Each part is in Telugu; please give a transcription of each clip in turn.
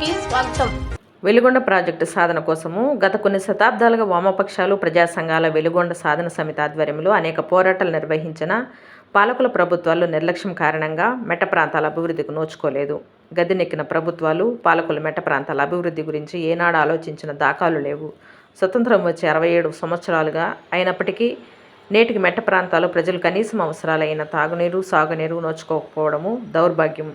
కి స్వాగతం. వెలుగొండ ప్రాజెక్టు సాధన కోసము గత కొన్ని శతాబ్దాలుగా వామపక్షాలు ప్రజా సంఘాల వెలుగొండ సాధన సమితి ఆధ్వర్యంలో అనేక పోరాటాలు నిర్వహించిన పాలకుల ప్రభుత్వాలు నిర్లక్ష్యం కారణంగా మెట్ట ప్రాంతాల అభివృద్ధికి నోచుకోలేదు. గదినెక్కిన ప్రభుత్వాలు పాలకుల మెట్ట ప్రాంతాల అభివృద్ధి గురించి ఏనాడు ఆలోచించిన దాఖలు లేవు. స్వతంత్రం వచ్చి అరవై ఏడు సంవత్సరాలుగా అయినప్పటికీ నేటికి మెట్ట ప్రాంతాలు ప్రజలు కనీసం అవసరాలైన తాగునీరు సాగునీరు నోచుకోకపోవడము దౌర్భాగ్యం.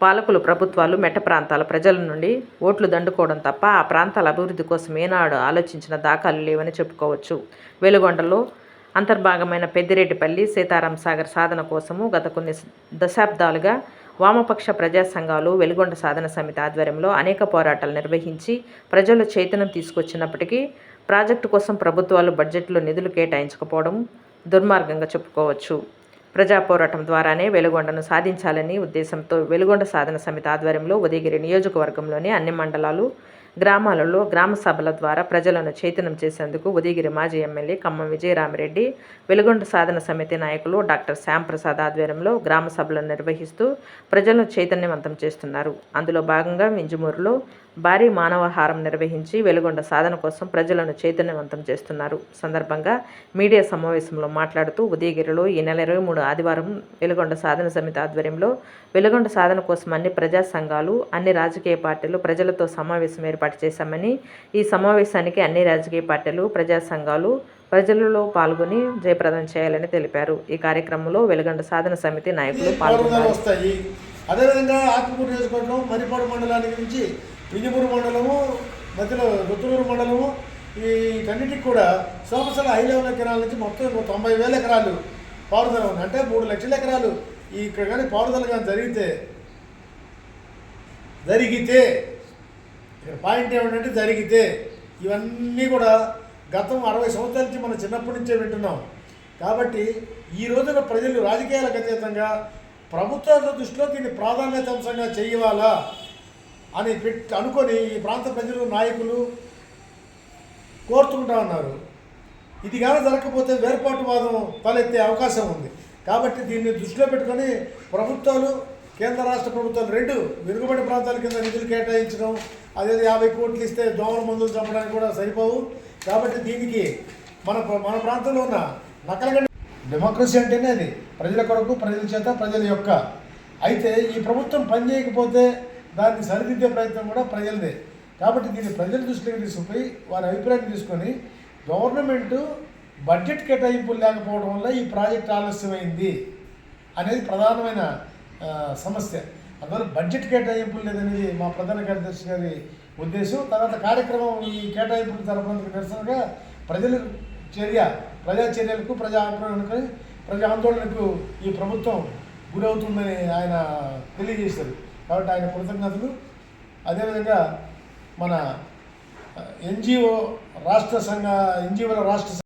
పాలకులు ప్రభుత్వాలు మెట్ట ప్రాంతాల ప్రజల నుండి ఓట్లు దండుకోవడం తప్ప ఆ ప్రాంతాల అభివృద్ధి కోసం ఏనాడు ఆలోచించిన దాఖలు లేవని చెప్పుకోవచ్చు. వెలుగొండలో అంతర్భాగమైన పెద్దిరెడ్డిపల్లి సీతారాం సాగర్ సాధన కోసము గత కొన్ని దశాబ్దాలుగా వామపక్ష ప్రజా సంఘాలు వెలుగొండ సాధన సమితి ఆధ్వర్యంలో అనేక పోరాటాలు నిర్వహించి ప్రజలు చైతన్యం తీసుకొచ్చినప్పటికీ ప్రాజెక్టు కోసం ప్రభుత్వాలు బడ్జెట్లో నిధులు కేటాయించకపోవడం దుర్మార్గంగా చెప్పుకోవచ్చు. ప్రజా పోరాటం ద్వారానే వెలుగొండను సాధించాలని ఉద్దేశంతో వెలుగొండ సాధన సమితి ఆధ్వర్యంలో ఉదయగిరి నియోజకవర్గంలోని అన్ని మండలాలు గ్రామాలలో గ్రామ సభల ద్వారా ప్రజలను చైతన్యం చేసేందుకు ఉదయగిరి మాజీ ఎమ్మెల్యే ఖమ్మం విజయరామిరెడ్డి వెలుగొండ సాధన సమితి నాయకులు డాక్టర్ శ్యాంప్రసాద్ ఆధ్వర్యంలో గ్రామ సభలను నిర్వహిస్తూ ప్రజలను చైతన్యవంతం చేస్తున్నారు. అందులో భాగంగా మింజుమూరులో భారీ మానవహారం నిర్వహించి వెలుగొండ సాధన కోసం ప్రజలను చైతన్యవంతం చేస్తున్నారు. సందర్భంగా మీడియా సమావేశంలో మాట్లాడుతూ ఉదయగిరిలో ఈ నెల ఇరవై మూడు ఆదివారం వెలుగొండ సాధన సమితి ఆధ్వర్యంలో వెలుగొండ సాధన కోసం అన్ని ప్రజా సంఘాలు అన్ని రాజకీయ పార్టీలు ప్రజలతో సమావేశం ఏర్పాటు చేశామని ఈ సమావేశానికి అన్ని రాజకీయ పార్టీలు ప్రజా సంఘాలు ప్రజలలో పాల్గొని జయప్రదం చేయాలని తెలిపారు. ఈ కార్యక్రమంలో వెలుగొండ సాధన సమితి నాయకులు పాల్గొన్నారు. వస్తాయి అదేవిధంగా ఆత్మకూరు నియోజకవర్గం మరిపాడు మండలానికి నుంచి విజయపూర్ మండలము మధ్యలో రుతులూరు మండలము వీటన్నిటికి కూడా సోమసల హై లెవెల్ ఎకరాల నుంచి మొత్తం తొంభై వేల ఎకరాలు పారుదల ఉంది. అంటే మూడు లక్షల ఎకరాలు ఈ ఇక్కడ కానీ పారుదల కానీ జరిగితే జరిగితే ఇక్కడ పాయింట్ ఏమిటంటే జరిగితే ఇవన్నీ కూడా గతం అరవై సంవత్సరాల నుంచి మనం చిన్నప్పటి నుంచే వింటున్నాం. కాబట్టి ఈ రోజున ప్రజలు రాజకీయాలకు అతీతంగా ప్రభుత్వాల దృష్టిలో దీన్ని ప్రాధాన్యత అంశంగా చేయవాలా అని పెట్టి అనుకొని ఈ ప్రాంత ప్రజలు నాయకులు కోరుతుంటా ఉన్నారు. ఇది కానీ జరగకపోతే వేర్పాటువాదం తలెత్తే అవకాశం ఉంది. కాబట్టి దీన్ని దృష్టిలో పెట్టుకొని ప్రభుత్వాలు కేంద్ర రాష్ట్ర ప్రభుత్వాలు రెండు వెనుకబడి ప్రాంతాల కింద నిధులు కేటాయించడం అదే యాభై కోట్లు ఇస్తే దోమల మందులు చంపడానికి కూడా సరిపోవు. కాబట్టి దీనికి మన మన ప్రాంతంలో ఉన్న నకలగండి డెమోక్రసీ అంటేనే అది. ప్రజల కొరకు ప్రజల చేత ప్రజల యొక్క. అయితే ఈ ప్రభుత్వం పనిచేయకపోతే దాన్ని సరిదిద్దే ప్రయత్నం కూడా ప్రజలదే. కాబట్టి దీన్ని ప్రజల దృష్టికి తీసుకుపోయి వారి అభిప్రాయం తీసుకొని గవర్నమెంట్ బడ్జెట్ కేటాయింపులు లేకపోవడం వల్ల ఈ ప్రాజెక్ట్ ఆలస్యమైంది అనేది ప్రధానమైన సమస్య. అందువల్ల బడ్జెట్ కేటాయింపులు లేదనేది మా ప్రధాన కార్యదర్శి గారి ఉద్దేశం. తర్వాత కార్యక్రమం ఈ కేటాయింపుల తరపునందుకు నిరసనగా ప్రజల చర్య ప్రజా చర్యలకు ప్రజా ఆందోళనకు ప్రజా ఆందోళనకు ఈ ప్రభుత్వం గురవుతుందని ఆయన తెలియజేశారు. కాబట్టి ఆయన కృతజ్ఞతలు. అదేవిధంగా మన ఎన్జిఓ రాష్ట్ర సంఘ ఎన్జిఓల రాష్ట్ర